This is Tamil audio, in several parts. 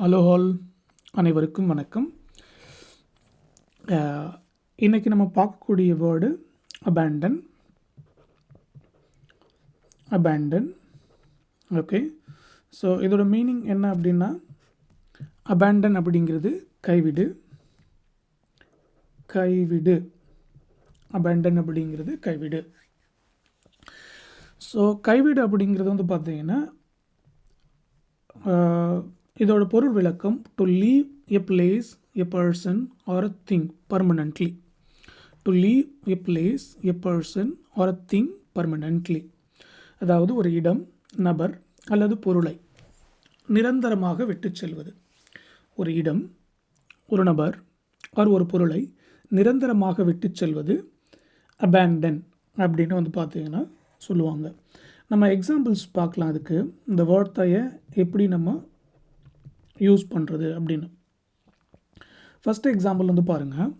ஹலோ ஆல் அனைவருக்கும் வணக்கம். இன்றைக்கி நம்ம பார்க்கக்கூடிய word abandon abandon okay so இதோட மீனிங் என்ன அப்படின்னா அபேண்டன் அப்படிங்கிறது கைவிடு. கைவிடு. அபேண்டன் அப்படிங்கிறது கைவிடு. ஸோ கைவிடு அப்படிங்கிறது வந்து பார்த்திங்கன்னா இதோட பொருள் விளக்கம் to leave a place a person or a thing permanently to leave a place a person or a thing permanently அதாவது ஒரு இடம் நபர் அல்லது பொருளை நிரந்தரமாக விட்டுச் செல்வது. ஒரு இடம் ஒரு நபர் ஆர் ஒரு பொருளை நிரந்தரமாக விட்டுச் செல்வது அபேண்டன் அப்படின்னு வந்து பார்த்தீங்கன்னா சொல்லுவாங்க. நம்ம எக்ஸாம்பிள்ஸ் பார்க்கலாம் அதுக்கு. இந்த வார்த்தையை எப்படி நம்ம யூஸ் பண்ணுறது அப்படின்னு. ஃபஸ்ட் எக்ஸாம்பிள் வந்து பாருங்கள்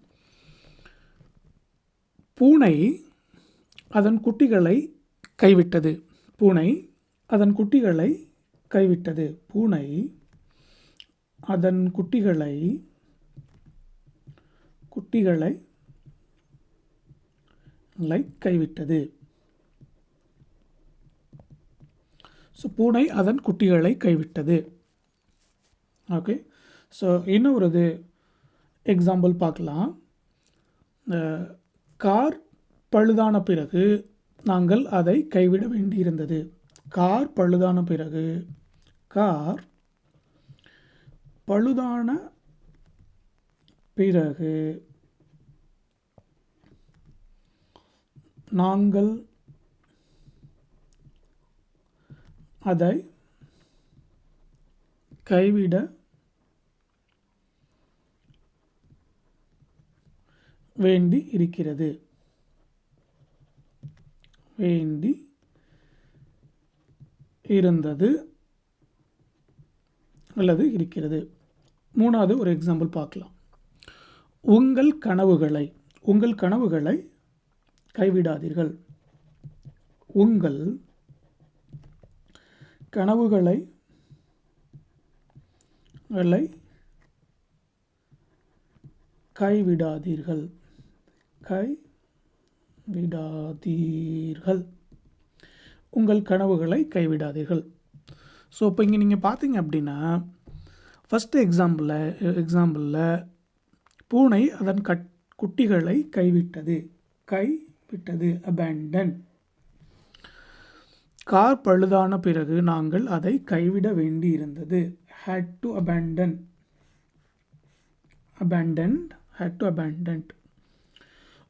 பூனை அதன் குட்டிகளை கைவிட்டது. பூனை அதன் குட்டிகளை கைவிட்டது. பூனை அதன் குட்டிகளை குட்டிகளை லை கைவிட்டது. ஸோ பூனை அதன் குட்டிகளை கைவிட்டது. ஓகே ஸோ இன்னும் ஒரு இது எக்ஸாம்பிள் பார்க்கலாம் கார் பழுதான பிறகு நாங்கள் அதை கைவிட வேண்டியிருந்தது. கார் பழுதான பிறகு கார் பழுதான பிறகு நாங்கள் அதை கைவிட வேண்டி இருக்கிறது. வேண்டி இருந்தது அல்லது இருக்கிறது. மூணாவது ஒரு எக்ஸாம்பிள் பார்க்கலாம். உங்கள் கனவுகளை உங்கள் கனவுகளை கைவிடாதீர்கள். உங்கள் கனவுகளை களை கைவிடாதீர்கள். கை விடாதீர்கள் உங்கள் கனவுகளை கைவிடாதீர்கள். ஸோ இப்போ இங்கே நீங்கள் பார்த்தீங்க அப்படின்னா ஃபஸ்ட்டு எக்ஸாம்பிளில் எக்ஸாம்பிளில் பூனை அதன் கட் குட்டிகளை கைவிட்டது. கைவிட்டது அபேண்டன் கார் பழுதான பிறகு நாங்கள் அதை கைவிட வேண்டியிருந்தது. Had to abandon abandoned had to abandoned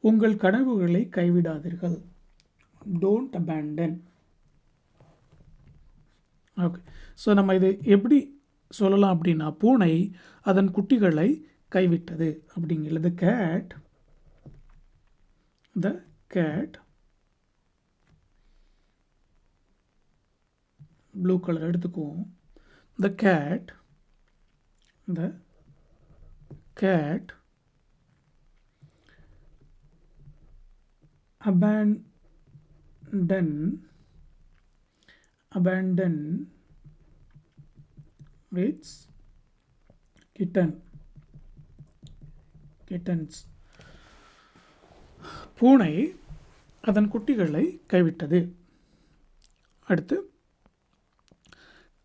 உங்கள் கனவுகளை கைவிடாதீர்கள். டோன்ட் அபேண்டன் ஓகே ஸோ நம்ம இது எப்படி சொல்லலாம் அப்படின்னா பூனை அதன் குட்டிகளை கைவிட்டது அப்படிங்கிறது. Cat the cat blue colour எடுத்துக்குவோம். The cat the cat abandon abandon its kitten kittens. பூனை அதன் குட்டிகளை கைவிட்டது. அடுத்து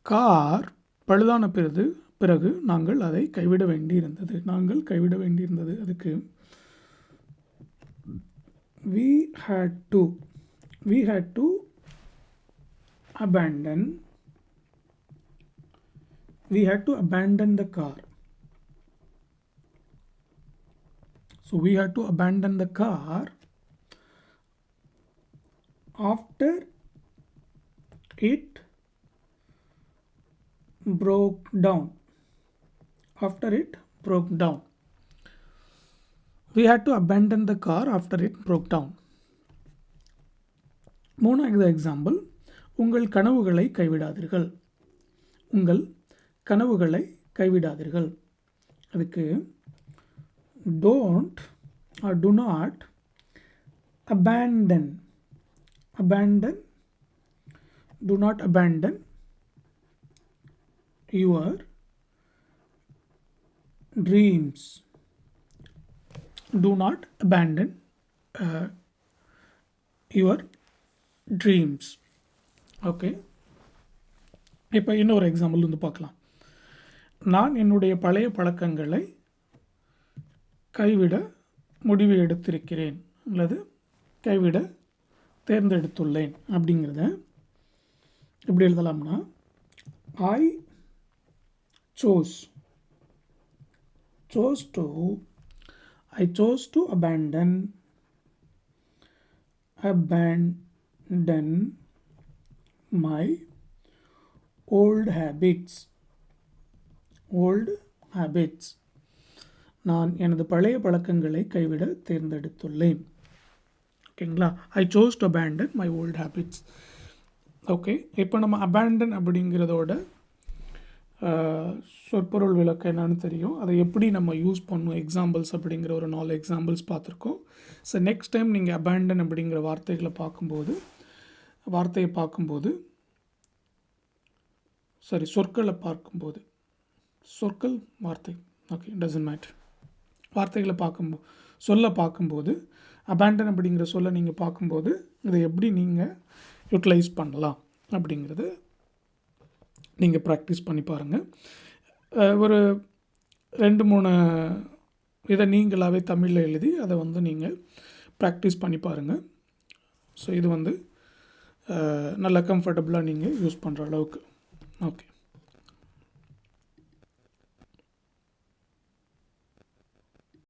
கார் பழுதான பிறகு பிறகு நாங்கள் அதை கைவிட வேண்டியிருந்தது நாங்கள் கைவிட வேண்டியிருந்தது அதுக்கு we had to we had to abandon we had to abandon the car so we had to abandon the car after it broke down. After it broke down. We had to abandon the car after it broke down. மூணாவது எக்ஸாம்பிள் உங்கள் கனவுகளை கைவிடாதீர்கள் உங்கள் கனவுகளை கைவிடாதீர்கள் அதுக்கு don't or do not abandon abandon do not abandon your dreams. Do not abandon uh, your dreams. Okay இப்போ இன்னொரு எக்ஸாம்பிள் வந்து பார்க்கலாம். நான் என்னுடைய பழைய பழக்கங்களை கைவிட முடிவு எடுத்திருக்கிறேன். அல்லது கைவிட தேர்ந்தெடுத்துள்ளேன். அப்படிங்கிறத எப்படி எழுதலாம்னா ஐ chose chose to i chose to abandon abandon my old habits old habits நான் எனது பழைய பழக்கங்களை கைவிட தேர்ந்தெடுத்துள்ளேன் ஓகேங்களா I chose to abandon my old habits okay இப்போ நம்ம அபேண்டன் அப்படிங்கிறதோட சொற்பொருள் விளக்கம் என்னன்னு தெரியும். அதை எப்படி நம்ம யூஸ் பண்ணும் எக்ஸாம்பிள்ஸ் அப்படிங்கிற ஒரு நாலு எக்ஸாம்பிள்ஸ் பார்த்துருக்கோம். ஸோ நெக்ஸ்ட் டைம் நீங்கள் அபேண்டன் அப்படிங்கிற வார்த்தைகளை பார்க்கும்போது வார்த்தையை பார்க்கும்போது சாரி சொற்களை பார்க்கும்போது சொற்கள் வார்த்தை ஓகே டசன்ட் மேட்ரு வார்த்தைகளை பார்க்கும் சொல்ல பார்க்கும்போது அபேண்டன் அப்படிங்கிற சொல்ல நீங்கள் பார்க்கும்போது இதை எப்படி நீங்கள் யூட்டிலைஸ் பண்ணலாம் அப்படிங்கிறது நீங்கள் ப்ராக்டிஸ் பண்ணி பாருங்கள் ஒரு ரெண்டு மூணு இதை நீங்களாகவே தமிழில் எழுதி அதை வந்து நீங்கள் ப்ராக்டிஸ் பண்ணி பாருங்கள் ஸோ இது வந்து நல்லா நல்ல கம்ஃபர்டபுளாக நீங்கள் யூஸ் பண்ணுற அளவுக்கு. ஓகே